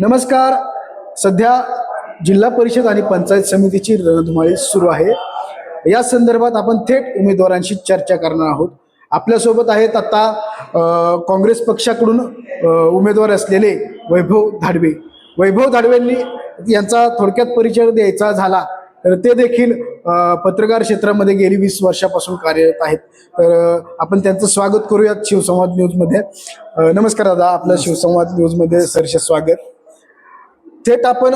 नमस्कार. सध्या जिल्हा परिषद आणि पंचायत समितीची रणधुमाळी सुरू आहे. या संदर्भात आपण थेट उमेदवारांशी चर्चा करणार आहोत. आपल्यासोबत आहेत आता काँग्रेस पक्षाकडून उमेदवार असलेले वैभव धाडवे. वैभव धाडवेंनी यांचा थोडक्यात परिचय द्यायचा झाला तर ते देखील पत्रकार क्षेत्रामध्ये गेली वीस वर्षापासून कार्यरत आहेत. तर आपण त्यांचं स्वागत करूयात शिवसंवाद न्यूजमध्ये. नमस्कार दादा आपलं शिवसंवाद न्यूजमध्ये सरसे स्वागत. थेट आपण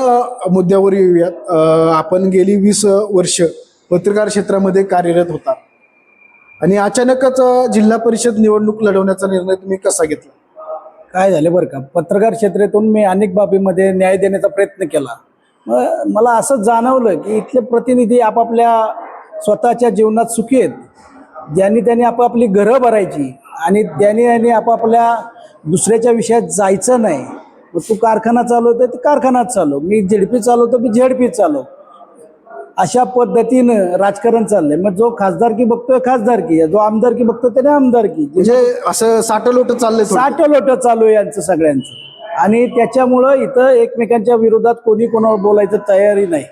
मुद्द्यावर येऊयात. आपण गेली वीस वर्ष पत्रकार क्षेत्रामध्ये कार्यरत होता. आणि अचानकच जिल्हा परिषद निवडणूक लढवण्याचा निर्णय तुम्ही कसा घेतला? काय झालं बरं का? पत्रकार क्षेत्रातून मी अनेक बाबीमध्ये न्याय देण्याचा प्रयत्न केला. मग मला असं जाणवलं की इथले प्रतिनिधी आपापल्या स्वतःच्या जीवनात सुखी आहेत. ज्यांनी त्यांनी आपापली घरं भरायची आणि ज्यांनी त्यांनी आपापल्या दुसऱ्याच्या विषयात जायचं नाही. मग तू कारखाना चालवतो ते कारखानाच चालव. मी झेडपी चालवतो मी झेडपी चालव. अशा पद्धतीनं राजकारण चाललंय. मग जो खासदारकी बघतोय खासदारकी. जो आमदारकी बघतोय त्याने आमदारकी. म्हणजे असं साठलोट चाललंय थोडं. साठ लोट चालू आहे यांचं सगळ्यांचं. आणि त्याच्यामुळं इथं एकमेकांच्या विरोधात कोणी कोणावर बोलायचं तयारी नाही.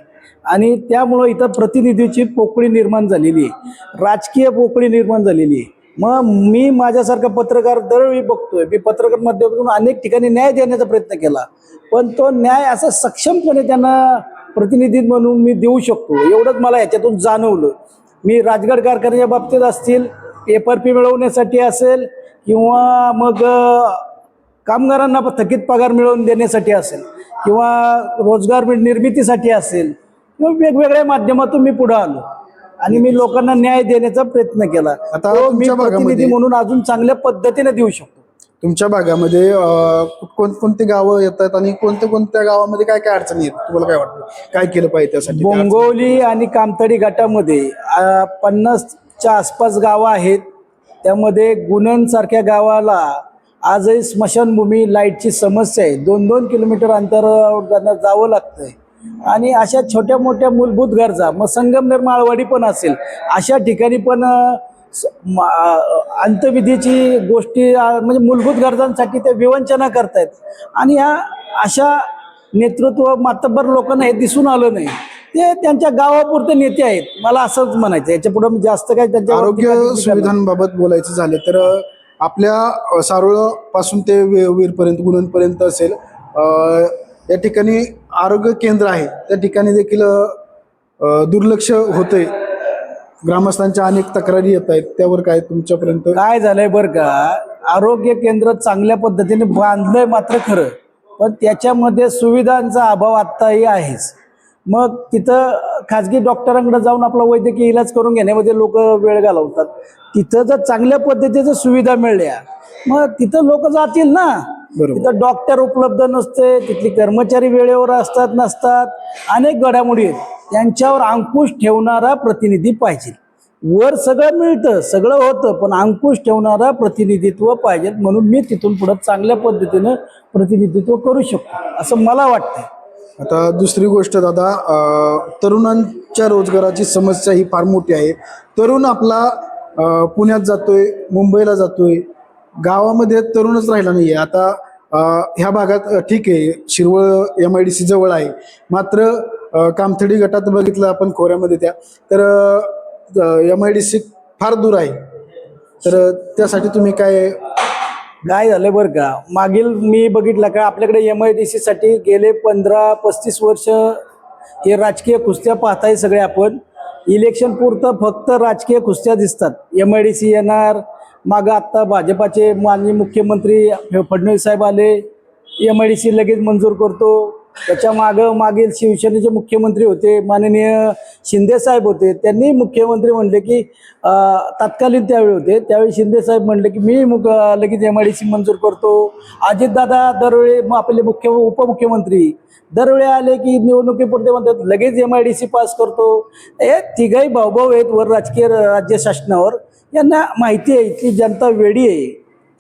आणि त्यामुळं इथं प्रतिनिधीची पोकळी निर्माण झालेली आहे. राजकीय पोकळी निर्माण झालेली आहे. मग मी माझ्यासारखा पत्रकार दरवेळी बघतोय. मी पत्रकार माध्यमातून अनेक ठिकाणी न्याय देण्याचा प्रयत्न केला. पण तो न्याय असा सक्षमपणे त्यांना प्रतिनिधी म्हणून मी देऊ शकतो. एवढंच मला याच्यातून जाणवलं. मी राजगड कारखान्याच्या बाबतीत असतील पेपर पी मिळवण्यासाठी असेल किंवा मग कामगारांना थकीत पगार मिळवून देण्यासाठी असेल किंवा रोजगार मिळ- निर्मितीसाठी असेल किंवा वेगवेगळ्या माध्यमातून मी पुढं आलो. आणि मी लोकांना न्याय देण्याचा प्रयत्न केला. आता मी तुमच्या भागामध्ये- प्रतिनिधी म्हणून अजून चांगल्या पद्धतीने देऊ शकतो. तुमच्या भागामध्ये अ, कोणकोणती गावं येतात आणि कोणत्या कोणत्या गावामध्ये काय काय अडचणी आहेत तुम्हाला काय वाटतं? काय केलं पाहिजे त्यासाठी? अडचणी? बोंगवली आणि कामतडी घाटामध्ये अ, पन्नासच्या आसपास गावं आहेत. त्यामध्ये गुणन सारख्या गावाला आजही स्मशानभूमी लाईटची समस्या आहे. दोन दोन किलोमीटर अंतरावर त्यांना जावं लागतंय. आणि अशा छोट्या मोठ्या मूलभूत गरजा मग संगमनेर माळवाडी पण असेल अशा ठिकाणी पण अंतविधीची गोष्टी म्हणजे मूलभूत गरजांसाठी ते विवंचना करतायत. आणि ह्या अशा नेतृत्व मातब्बर लोकांना हे दिसून आलं नाही. ते त्यांच्या गावापुरते नेते आहेत. मला असंच म्हणायचं याच्यापुढे मी जास्त काय त्यांच्या आरोग्य सुविधांबाबत बोलायचं झालं तर आपल्या सारोळपासून ते वीरपर्यंत गुणनपर्यंत असेल. या ठिकाणी आरोग्य केंद्र आहे. त्या ठिकाणी देखील दुर्लक्ष होतंय. ग्रामस्थांच्या अनेक तक्रारी येत आहेत. त्यावर काय तुमच्यापर्यंत? काय झालंय बरं का? आरोग्य केंद्र चांगल्या पद्धतीने बांधलंय मात्र खरं. पण त्याच्यामध्ये सुविधांचा अभाव आत्ताही आहेच. मग तिथं खाजगी डॉक्टरांकडे जाऊन आपला वैद्यकीय इलाज करून घेण्यामध्ये लोक वेळ घालवतात. तिथं जर चांगल्या पद्धतीच्या सुविधा मिळल्या मग तिथं लोक जातील ना? तिथं डॉक्टर उपलब्ध नसते तिथली कर्मचारी वेळेवर असतात नसतात. अनेक घडामोडी आहेत. त्यांच्यावर अंकुश ठेवणारा प्रतिनिधी पाहिजे. वर सगळं मिळतं सगळं होतं पण अंकुश ठेवणारा प्रतिनिधित्व पाहिजे म्हणून मी तिथून पुढं चांगल्या पद्धतीनं प्रतिनिधित्व करू शकतो असं मला वाटतं आता दुसरी गोष्ट दादा तरुणांच्या रोजगाराची समस्या ही फार मोठी आहे. तरुण आपला पुण्यात जातोय मुंबईला जातोय गावामध्ये तरुणच राहिला नाहीये. आता ह्या भागात ठीक आहे Shirwal M I D C जवळ आहे. मात्र कामथडी गटात बघितलं आपण खोऱ्यामध्ये त्या. तर एम आय डी सी फार दूर आहे. तर त्यासाठी तुम्ही काय काय झालं बरं का? मागील मी बघितलं का आपल्याकडे एम आय डी सीसाठी गेले पंधरा पस्तीस वर्ष हे राजकीय कुस्त्या पाहताय सगळे आपण. इलेक्शन पुरतं फक्त राजकीय कुस्त्या दिसतात. एम आय डी सी येणार मागं आत्ता भाजपाचे माननीय मुख्यमंत्री फडणवीस साहेब आले. एम आय डी सी लगेच मंजूर करतो. त्याच्या मागं मागील शिवसेनेचे मुख्यमंत्री होते माननीय शिंदे साहेब होते. त्यांनी मुख्यमंत्री म्हणले की तत्कालीन त्यावेळी होते. त्यावेळी शिंदे साहेब म्हणले की मी मु लगेच एम आय डी सी मंजूर करतो. अजितदादा दरवेळी आपले मुख्य उपमुख्यमंत्री दरवेळी आले की निवडणुकीपुरते म्हणतात लगेच M I D C pass करतो. हे तिघाही भाऊभाऊ आहेत वर राजकीय राज्य शासनावर. यांना माहिती आहे की जनता वेडी आहे.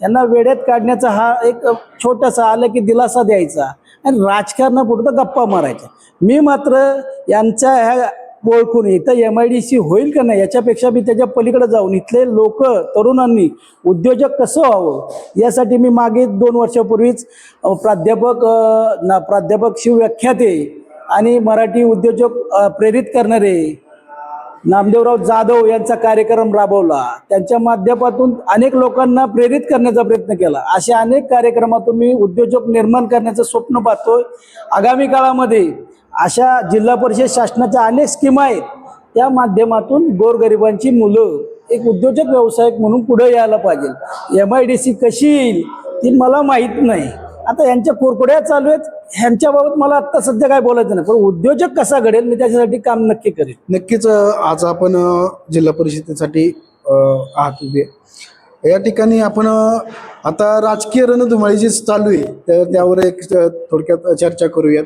यांना वेड्यात काढण्याचा हा एक छोटासा आलं की दिलासा द्यायचा. आणि राजकारणापुरतं गप्पा मारायच्या. मी मात्र यांच्या ह्या ओळखून इथं एम आय डी सी होईल का नाही याच्यापेक्षा मी त्याच्या पलीकडे जाऊन इथले लोक तरुणांनी उद्योजक कसं व्हावं यासाठी मी मागे दोन वर्षापूर्वीच प्राध्यापक अ, ना प्राध्यापक शिवव्याख्याते आणि मराठी उद्योजक प्रेरित करणारे नामदेवराव जाधव यांचा कार्यक्रम राबवला. त्यांच्या माध्यमातून अनेक लोकांना प्रेरित करण्याचा प्रयत्न केला. अशा अनेक कार्यक्रमातून मी उद्योजक निर्माण करण्याचं स्वप्न पाहतोय. आगामी काळामध्ये अशा जिल्हा परिषद शासनाच्या अनेक स्कीम आहेत. त्या माध्यमातून गोरगरिबांची मुलं एक उद्योजक व्यावसायिक म्हणून पुढे यायला पाहिजे. एम आय डी सी कशी येईल ती मला माहीत नाही. आता यांच्या कुरकुड्या चालू आहेत. ह्यांच्याबाबत मला आत्ता सध्या काय बोलायचं नाही. पण उद्योजक कसा घडेल मी त्याच्यासाठी काम नक्की करेन. नक्कीच आज आपण जिल्हा परिषदेसाठी आहात उभे. या ठिकाणी आपण आता राजकीय रणधुमाळी जी चालू आहे तर त्यावर एक थोडक्यात चर्चा करूयात.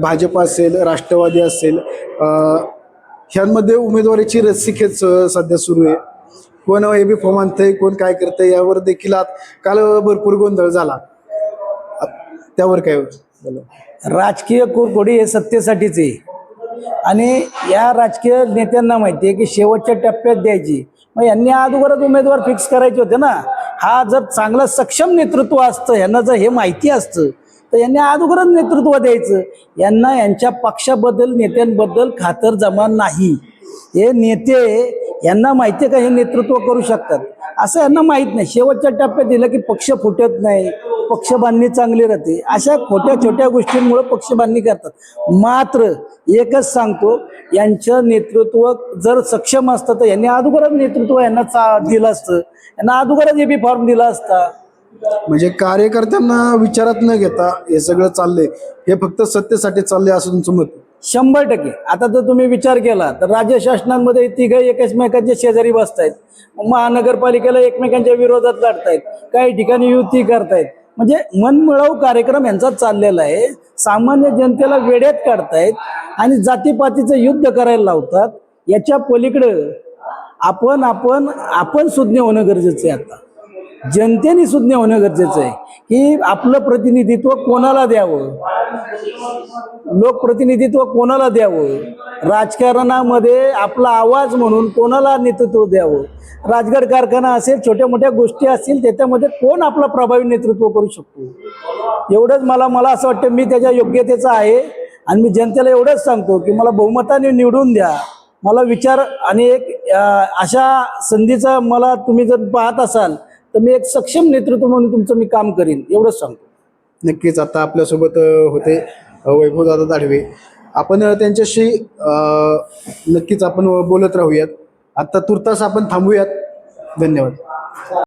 भाजप असेल राष्ट्रवादी असेल ह्यांमध्ये उमेदवारीची रस्सीखेच सध्या सुरू आहे. कोण ए बी फॉर्म आणतंय कोण काय करतंय यावर देखील आज काल भरपूर गोंधळ झाला. त्यावर काय राजकीय कुरकोडी हे सत्तेसाठीच आहे. आणि या राजकीय नेत्यांना माहिती आहे की शेवटच्या टप्प्यात द्यायची. मग यांनी अगोदरच उमेदवार फिक्स करायचे होते ना. हा जर चांगलं सक्षम नेतृत्व असतं यांना जर हे माहिती असतं तर यांनी अगोदरच नेतृत्व द्यायचं. यांना यांच्या पक्षाबद्दल नेत्यांबद्दल खातर जमा नाही. हे नेते यांना माहिती आहे का हे नेतृत्व करू शकतात? असं यांना माहीत नाही. शेवटच्या टप्प्यात दिलं की पक्ष फुटत नाही. पक्ष बांधणी चांगली राहते. अशा खोट्या छोट्या गोष्टींमुळे पक्ष बांधणी करतात. मात्र एकच सांगतो यांचं नेतृत्व जर सक्षम असतं तर यांनी अगोदरच नेतृत्व यांना चा दिलं असतं. यांना अगोदरच ए बी फॉर्म दिला असता. म्हणजे कार्यकर्त्यांना विचारात न घेता हे सगळं चाललंय. हे फक्त सत्तेसाठी चाललंय असं तुमचं मत शंभर टक्के. आता जर तुम्ही विचार केला तर राज्य शासनांमध्ये तिघं एकमेकांच्या शेजारी बसतायत. महानगरपालिकेला एकमेकांच्या विरोधात लढतायत. काही ठिकाणी युती करतायत. म्हणजे मनमिळाऊ कार्यक्रम यांचा चाललेला आहे. सामान्य जनतेला वेड्यात काढतायत आणि जातीपातीचं युद्ध करायला लावतात. याच्या पलीकडं आपण आपण आपण सुज्ञ होणं गरजेचं आहे आता. जनतेने सुज्ञ होणं गरजेचं आहे. की आपलं प्रतिनिधित्व कोणाला द्यावं? लोकप्रतिनिधित्व कोणाला द्यावं? राजकारणामध्ये आपला आवाज म्हणून कोणाला नेतृत्व द्यावं? राजगड कारखाना असेल छोट्या मोठ्या गोष्टी असतील त्याच्यामध्ये कोण आपला प्रभावी नेतृत्व करू शकतो? एवढंच मला मला असं वाटतं मी त्याच्या योग्यतेचा आहे. आणि मी जनतेला एवढंच सांगतो की मला बहुमताने निवडून द्या. मला विचार आणि एक अशा संधीचा मला तुम्ही जर पाहत असाल तर मी एक सक्षम नेतृत्व म्हणून तुमचं मी काम करीन. एवढंच सांगतो. नक्कीच आता आपल्यासोबत होते वैभव वैभवदादा दाढवे. आपण त्यांच्याशी नक्कीच आपण बोलत राहूयात. आता तुर्तास आपण थांबूयात. धन्यवाद.